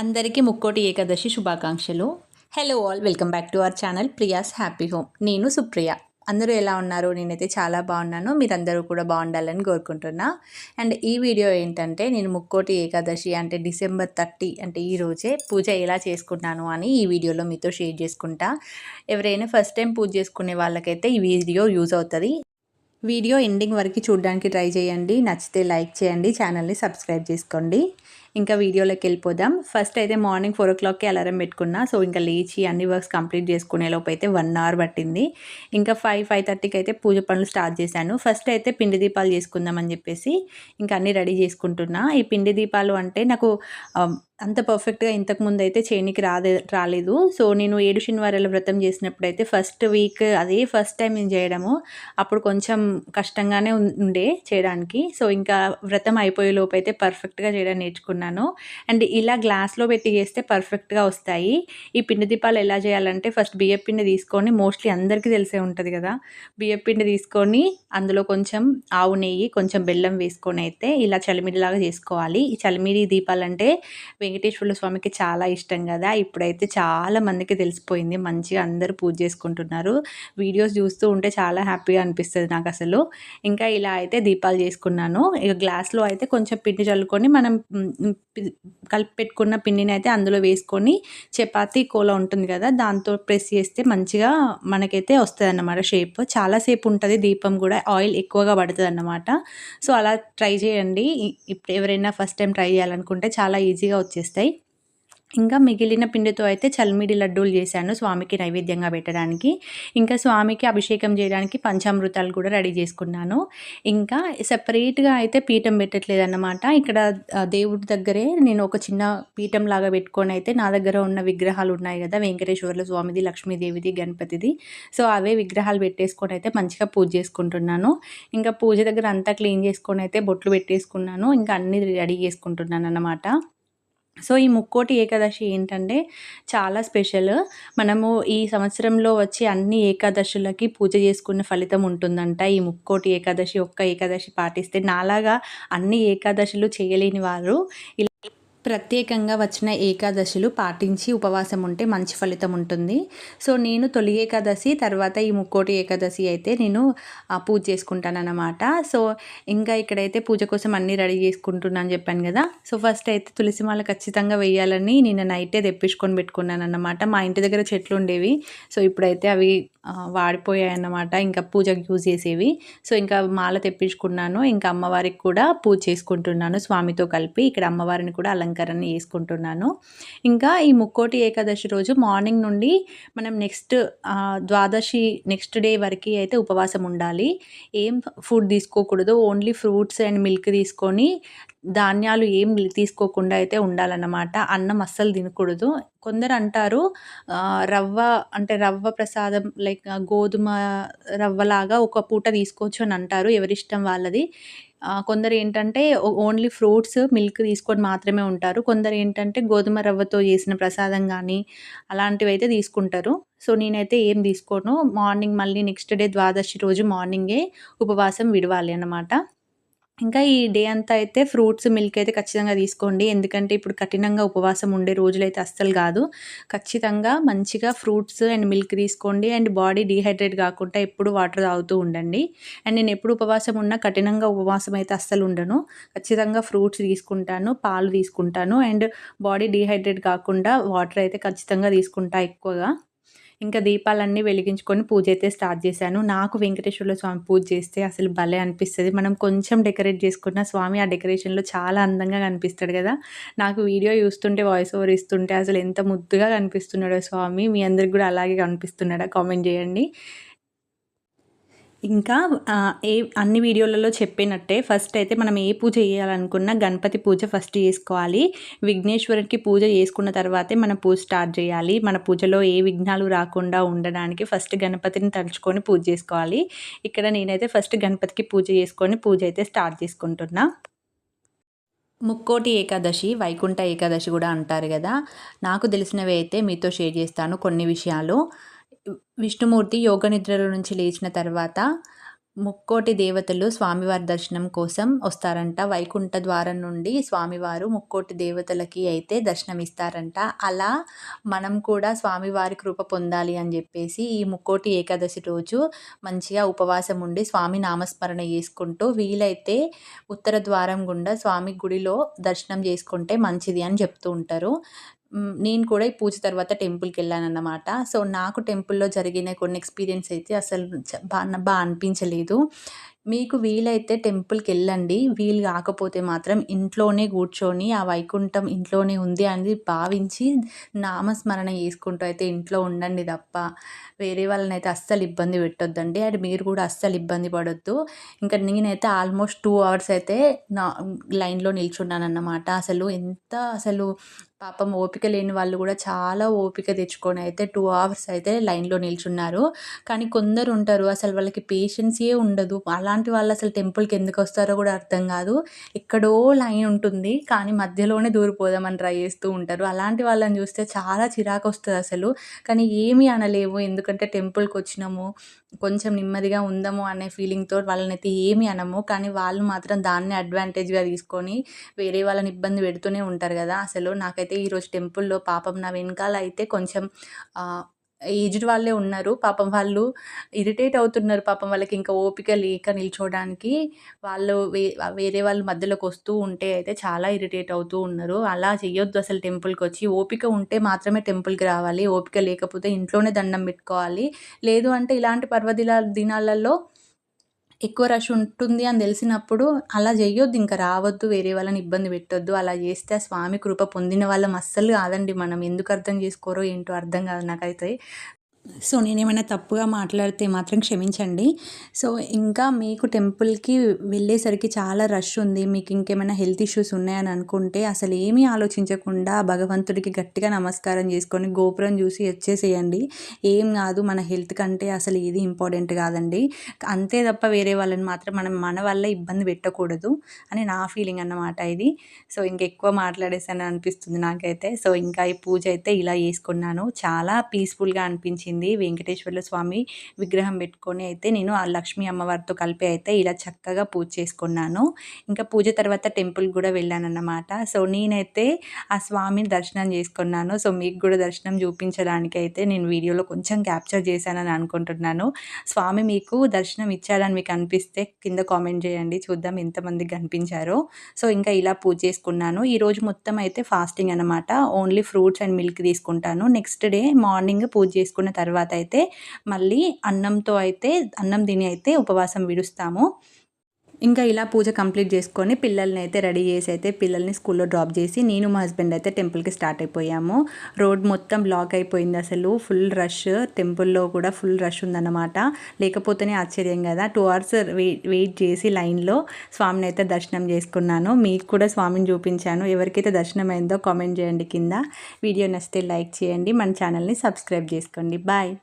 అందరికీ ముక్కోటి ఏకాదశి శుభాకాంక్షలు. Hello all welcome back to our channel Priya's happy home నేను సుప్రియ. అందరూ ఎలా ఉన్నారు? నేనైతే చాలా బాగున్నాను. మీరందరూ కూడా బాగుండాలని కోరుకుంటున్నా. అండ్ ఈ వీడియో ఏంటంటే నేను ముక్కోటి ఏకాదశి అంటే డిసెంబర్ థర్టీ అంటే ఈ రోజే పూజ ఎలా చేసుకున్నాను అని ఈ వీడియోలో మీతో షేర్ చేసుకుంటా. ఎవరైనా ఫస్ట్ టైం పూజ చేసుకునే వాళ్ళకైతే ఈ వీడియో యూజ్ అవుతుంది. వీడియో ఎండింగ్ వరకు చూడడానికి ట్రై చేయండి. నచ్చితే లైక్ చేయండి. ఛానల్ని సబ్స్క్రైబ్ చేసుకోండి. ఇంకా వీడియోలోకి వెళ్ళిపోదాం. ఫస్ట్ అయితే మార్నింగ్ ఫోర్ ఓ క్లాక్కి అలారం పెట్టుకున్నా. సో ఇంకా లేచి అన్ని వర్క్స్ కంప్లీట్ చేసుకునేలోపు అయితే వన్ అవర్ పట్టింది. ఇంకా ఫైవ్ ఫైవ్ థర్టీకి అయితే పూజ పనులు స్టార్ట్ చేశాను. ఫస్ట్ అయితే పిండి దీపాలు చేసుకుందామని చెప్పేసి ఇంకా అన్నీ రెడీ చేసుకుంటున్నా. ఈ పిండి దీపాలు అంటే నాకు um, అంత పర్ఫెక్ట్గా ఇంతకుముందు అయితే చేయనికి రాదే రాలేదు. సో నేను ఏడు శనివారాల వ్రతం చేసినప్పుడు అయితే ఫస్ట్ వీక్ అదే ఫస్ట్ టైం నేను చేయడము. అప్పుడు కొంచెం కష్టంగానే ఉండే చేయడానికి. సో ఇంకా వ్రతం అయిపోయే లోపు అయితే పర్ఫెక్ట్గా చేయడం నేర్చుకున్నాను. అండ్ ఇలా గ్లాస్లో పెట్టి చేస్తే పర్ఫెక్ట్గా వస్తాయి. ఈ పిండి దీపాలు ఎలా చేయాలంటే ఫస్ట్ బియ్య పిండి తీసుకొని మోస్ట్లీ అందరికీ తెలిసే ఉంటుంది కదా. బియ్య పిండి తీసుకొని అందులో కొంచెం ఆవు నెయ్యి కొంచెం బెల్లం వేసుకొని అయితే ఇలా చలిమిడిలాగా చేసుకోవాలి. ఈ చలిమిడి దీపాలంటే వెంకటేశ్వర స్వామికి చాలా ఇష్టం కదా. ఇప్పుడైతే చాలా మందికి తెలిసిపోయింది. మంచిగా అందరూ పూజ చేసుకుంటున్నారు. వీడియోస్ చూస్తూ ఉంటే చాలా హ్యాపీగా అనిపిస్తుంది నాకు అసలు ఇంకా ఇలా అయితే దీపాలు చేసుకున్నాను. ఇక గ్లాస్లో అయితే కొంచెం పిండి చల్లుకొని మనం కలిపి పెట్టుకున్న పిండిని అయితే అందులో వేసుకొని చపాతీ కోల ఉంటుంది కదా దాంతో ప్రెస్ చేస్తే మంచిగా మనకైతే వస్తుంది అన్నమాట షేప్ చాలాసేపు ఉంటుంది దీపం కూడా ఆయిల్ ఎక్కువగా పడుతుంది అన్నమాట సో అలా ట్రై చేయండి. ఇప్పుడు ఎవరైనా ఫస్ట్ టైం ట్రై చేయాలనుకుంటే చాలా ఈజీగా వచ్చేస్తాయి. ఇంకా మిగిలిన పిండితో అయితే చల్మిడి లడ్డూలు చేశాను స్వామికి నైవేద్యంగా పెట్టడానికి. ఇంకా స్వామికి అభిషేకం చేయడానికి పంచామృతాలు కూడా రెడీ చేసుకున్నాను. ఇంకా సపరేట్గా అయితే పీఠం పెట్టట్లేదు అన్నమాట ఇక్కడ దేవుడి దగ్గరే నేను ఒక చిన్న పీఠం లాగా పెట్టుకొని అయితే నా దగ్గర ఉన్న విగ్రహాలు ఉన్నాయి కదా వెంకటేశ్వర్ల స్వామిది లక్ష్మీదేవిది గణపతిది. సో అవే విగ్రహాలు పెట్టేసుకొని అయితే మంచిగా పూజ చేసుకుంటున్నాను. ఇంకా పూజ దగ్గర అంతా క్లీన్ చేసుకొని అయితే బొట్లు పెట్టేసుకున్నాను. ఇంకా అన్నీ రెడీ చేసుకుంటున్నాను అన్నమాట సో ఈ ముక్కోటి ఏకాదశి ఏంటంటే చాలా స్పెషల్. మనము ఈ సంవత్సరంలో వచ్చి అన్ని ఏకాదశులకి పూజ చేసుకున్న ఫలితం ఉంటుందంట. ఈ ముక్కోటి ఏకాదశి ఒక్క ఏకాదశి పాటిస్తే నాలాగా అన్ని ఏకాదశులు చేయలేని వారు ప్రత్యేకంగా వచ్చిన ఏకాదశులు పాటించి ఉపవాసం ఉంటే మంచి ఫలితం ఉంటుంది. సో నేను తొలి ఏకాదశి తర్వాత ఈ ముక్కోటి ఏకాదశి అయితే నేను పూజ చేసుకుంటానన్నమాట. సో ఇంకా ఇక్కడైతే పూజ కోసం అన్నీ రెడీ చేసుకుంటున్నాను చెప్పాను కదా. సో ఫస్ట్ అయితే తులసి మాల ఖచ్చితంగా వేయాలని నేను నైటే తెప్పించుకొని పెట్టుకున్నాను అన్నమాట మా ఇంటి దగ్గర చెట్లు ఉండేవి. సో ఇప్పుడైతే అవి వాడిపోయాయి అన్నమాట ఇంకా పూజకు యూజ్ చేసేవి. సో ఇంకా మాల తెప్పించుకున్నాను. ఇంకా అమ్మవారికి కూడా పూజ చేసుకుంటున్నాను స్వామితో కలిపి. ఇక్కడ అమ్మవారిని కూడా అలంకరణ వేసుకుంటున్నాను. ఇంకా ఈ ముక్కోటి ఏకాదశి రోజు మార్నింగ్ నుండి మనం నెక్స్ట్ ద్వాదశి నెక్స్ట్ డే వరకు అయితే ఉపవాసం ఉండాలి. ఏం ఫుడ్ తీసుకోకూడదు. ఓన్లీ ఫ్రూట్స్ అండ్ మిల్క్ తీసుకొని ధాన్యాలు ఏం తీసుకోకుండా అయితే ఉండాలన్నమాట. అన్నం అస్సలు తినకూడదు. కొందరు అంటారు రవ్వ అంటే రవ్వ ప్రసాదం లైక్ గోధుమ రవ్వలాగా ఒక పూట తీసుకోవచ్చు అని అంటారు. ఎవరిష్టం వాళ్ళది. కొందరు ఏంటంటే ఓన్లీ ఫ్రూట్స్ మిల్క్ తీసుకొని మాత్రమే ఉంటారు. కొందరు ఏంటంటే గోధుమ రవ్వతో చేసిన ప్రసాదం కానీ అలాంటివి అయితే తీసుకుంటారు. సో నేనైతే ఏం తీసుకోను. మార్నింగ్ మళ్ళీ నెక్స్ట్ డే ద్వాదశి రోజు మార్నింగే ఉపవాసం విడవాలి అన్నమాట. ఇంకా ఈ డే అంతా అయితే ఫ్రూట్స్ మిల్క్ అయితే ఖచ్చితంగా తీసుకోండి. ఎందుకంటే ఇప్పుడు కఠినంగా ఉపవాసం ఉండే రోజులైతే అస్సలు కాదు. ఖచ్చితంగా మంచిగా ఫ్రూట్స్ అండ్ మిల్క్ తీసుకోండి. అండ్ బాడీ డీహైడ్రేట్ కాకుండా ఎప్పుడు వాటర్ తాగుతూ ఉండండి. అండ్ నేను ఎప్పుడు ఉపవాసం ఉన్నా కఠినంగా ఉపవాసం అయితే అస్సలు ఉండను. ఖచ్చితంగా ఫ్రూట్స్ తీసుకుంటాను పాలు తీసుకుంటాను. అండ్ బాడీ డీహైడ్రేట్ కాకుండా వాటర్ అయితే ఖచ్చితంగా తీసుకుంటా ఎక్కువగా. ఇంకా దీపాలన్నీ వెలిగించుకొని పూజ అయితే స్టార్ట్ చేశాను. నాకు వెంకటేశ్వర స్వామి పూజ చేస్తే అసలు భలే అనిపిస్తుంది. మనం కొంచెం డెకరేట్ చేసుకున్న స్వామి ఆ డెకరేషన్లో చాలా అందంగా కనిపిస్తాడు కదా. నాకు వీడియో చూస్తుంటే వాయిస్ ఓవర్ ఇస్తుంటే అసలు ఎంత ముద్దుగా కనిపిస్తున్నాడో స్వామి. మీ అందరికి కూడా అలాగే కనిపిస్తున్నాడా? కామెంట్ చేయండి. ఇంకా ఏ అన్ని వీడియోలలో చెప్పినట్టే ఫస్ట్ అయితే మనం ఏ పూజ చేయాలనుకున్నా గణపతి పూజ ఫస్ట్ చేసుకోవాలి. విఘ్నేశ్వరుడికి పూజ చేసుకున్న తర్వాతే మన పూజ స్టార్ట్ చేయాలి. మన పూజలో ఏ విఘ్నాలు రాకుండా ఉండడానికి ఫస్ట్ గణపతిని తలుచుకొని పూజ చేసుకోవాలి. ఇక్కడ నేనైతే ఫస్ట్ గణపతికి పూజ చేసుకొని పూజ అయితే స్టార్ట్ చేసుకుంటున్నా. ముక్కోటి ఏకాదశి వైకుంఠ ఏకాదశి కూడా అంటారు కదా. నాకు తెలిసినవి అయితే మీతో షేర్ చేస్తాను కొన్ని విషయాలు. విష్ణుమూర్తి యోగ నిద్రలో నుంచి లేచిన తర్వాత ముక్కోటి దేవతలు స్వామివారి దర్శనం కోసం వస్తారంట. వైకుంఠ ద్వారం నుండి స్వామివారు ముక్కోటి దేవతలకి అయితే దర్శనం ఇస్తారంట అలా మనం కూడా స్వామివారి కృప పొందాలి అని చెప్పేసి ఈ ముక్కోటి ఏకాదశి రోజు మంచిగా ఉపవాసం ఉండి స్వామి నామస్మరణ చేసుకుంటూ వీలైతే ఉత్తర ద్వారం గుండా స్వామి గుడిలో దర్శనం చేసుకుంటే మంచిది అని చెప్తూ ఉంటారు. నేను కూడా ఈ పూజ తర్వాత టెంపుల్కి వెళ్ళానన్నమాట. సో నాకు టెంపుల్లో జరిగిన కొన్ని ఎక్స్పీరియన్స్ అయితే అసలు బాగా బాగా అనిపించలేదు. మీకు వీలైతే టెంపుల్కి వెళ్ళండి వీలు కాకపోతే మాత్రం ఇంట్లోనే కూర్చొని ఆ వైకుంఠం ఇంట్లోనే ఉంది అని భావించి నామస్మరణ చేసుకుంటూ అయితే ఇంట్లో ఉండండి తప్ప వేరే వాళ్ళని అయితే అస్సలు ఇబ్బంది పెట్టొద్దండి. అండ్ మీరు కూడా అస్సలు ఇబ్బంది పడొద్దు. ఇంకా నేనైతే ఆల్మోస్ట్ టూ అవర్స్ అయితే నా లైన్లో నిల్చున్నాను అన్నమాట అసలు ఎంత అసలు పాపం ఓపిక లేని వాళ్ళు కూడా చాలా ఓపిక తెచ్చుకొని అయితే టూ అవర్స్ అయితే లైన్లో నిల్చున్నారు. కానీ కొందరు ఉంటారు అసలు వాళ్ళకి పేషెన్సే ఉండదు. అలా అలాంటి వాళ్ళు అసలు టెంపుల్కి ఎందుకు వస్తారో కూడా అర్థం కాదు. ఎక్కడో లైన్ ఉంటుంది. కానీ మధ్యలోనే దూరిపోదామని ట్రై చేస్తూ ఉంటారు. అలాంటి వాళ్ళని చూస్తే చాలా చిరాకు వస్తుంది అసలు. కానీ ఏమీ అనలేము ఎందుకంటే టెంపుల్కి వచ్చినాము. కొంచెం నెమ్మదిగా ఉందాము అనే ఫీలింగ్తో వాళ్ళనైతే ఏమీ అనము. కానీ వాళ్ళు మాత్రం దాన్ని అడ్వాంటేజ్గా తీసుకొని వేరే వాళ్ళని ఇబ్బంది పెడుతూనే ఉంటారు కదా. అసలు నాకైతే ఈరోజు టెంపుల్లో పాపం నా వెనకాల అయితే కొంచెం ఏజ్డ్ వాళ్ళే ఉన్నారు. పాపం వాళ్ళు ఇరిటేట్ అవుతున్నారు. పాపం వాళ్ళకి ఇంకా ఓపిక లేక నిల్చోవడానికి వాళ్ళు వే వేరే వాళ్ళు మధ్యలోకి వస్తూ ఉంటే అయితే చాలా ఇరిటేట్ అవుతూ ఉన్నారు. అలా చెయ్యొద్దు అసలు టెంపుల్కి వచ్చి. ఓపిక ఉంటే మాత్రమే టెంపుల్కి రావాలి. ఓపిక లేకపోతే ఇంట్లోనే దండం పెట్టుకోవాలి. లేదు అంటే ఇలాంటి పర్వదిన దినాలలో ఎక్కువ రష్ ఉంటుంది అని తెలిసినప్పుడు అలా చేయొద్దు ఇంకా రావద్దు వేరే వాళ్ళని ఇబ్బంది పెట్టొద్దు అలా చేస్తే ఆ స్వామి కృప పొందిన వాళ్ళం అస్సలు కాదండి మనం. ఎందుకు అర్థం చేసుకోరో ఏంటో అర్థం కాదు నాకైతే. సో నేనేమైనా తప్పుగా మాట్లాడితే మాత్రం క్షమించండి. సో ఇంకా మీకు టెంపుల్కి వెళ్ళేసరికి చాలా రష్ ఉంది. మీకు ఇంకేమైనా హెల్త్ ఇష్యూస్ ఉన్నాయని అనుకుంటే అసలు ఏమీ ఆలోచించకుండా భగవంతుడికి గట్టిగా నమస్కారం చేసుకొని గోపురం చూసి వచ్చేసేయండి. ఏం కాదు మన హెల్త్ కంటే అసలు ఏది ఇంపార్టెంట్ కాదండి. అంతే తప్ప వేరే వాళ్ళని మాత్రం మనం మన వల్ల ఇబ్బంది పెట్టకూడదు అని నా ఫీలింగ్ అన్నమాట ఇది. సో ఇంకెక్కువ మాట్లాడేసాను అనిపిస్తుంది నాకైతే. సో ఇంకా ఈ పూజ అయితే ఇలా చేసుకున్నాను. చాలా పీస్ఫుల్గా అనిపించింది. వచ్చింది వెంకటేశ్వర్ల స్వామి విగ్రహం పెట్టుకొని అయితే నేను ఆ లక్ష్మీ అమ్మవారితో కలిపి అయితే ఇలా చక్కగా పూజ చేసుకున్నాను. ఇంకా పూజ తర్వాత టెంపుల్ కూడా వెళ్ళానన్నమాట. సో నేనైతే ఆ స్వామిని దర్శనం చేసుకున్నాను. సో మీకు కూడా దర్శనం చూపించడానికి అయితే నేను వీడియోలో కొంచెం క్యాప్చర్ చేశానని అనుకుంటున్నాను. స్వామి మీకు దర్శనం ఇచ్చారని మీకు అనిపిస్తే కింద కామెంట్ చేయండి. చూద్దాం ఎంతమందికి కనిపించారో. సో ఇంకా ఇలా పూజ చేసుకున్నాను. ఈరోజు మొత్తం అయితే ఫాస్టింగ్ అనమాట ఓన్లీ ఫ్రూట్స్ అండ్ మిల్క్ తీసుకుంటాను. నెక్స్ట్ డే మార్నింగ్ పూజ చేసుకున్న తర్వాత తర్వాత అయితే మళ్ళీ అన్నంతో అయితే అన్నం తిని అయితే ఉపవాసం విడుస్తాము. ఇంకా ఇలా పూజ కంప్లీట్ చేసుకొని పిల్లల్ని అయితే రెడీ చేసి అయితే పిల్లల్ని స్కూల్లో డ్రాప్ చేసి నేను మా హస్బెండ్ అయితే టెంపుల్కి స్టార్ట్ అయిపోయాము. రోడ్ మొత్తం బ్లాక్ అయిపోయింది అసలు. Full rush. టెంపుల్లో కూడా ఫుల్ రష్ ఉందన్నమాట. లేకపోతేనే ఆశ్చర్యం కదా. టూ అవర్స్ వెయిట్ చేసి లైన్లో స్వామిని అయితే దర్శనం చేసుకున్నాను. మీకు కూడా స్వామిని చూపించాను. ఎవరికైతే దర్శనం అయిందో కామెంట్ చేయండి కింద. వీడియో నచ్చితే లైక్ చేయండి. మన ఛానల్ని సబ్స్క్రైబ్ చేసుకోండి. బాయ్.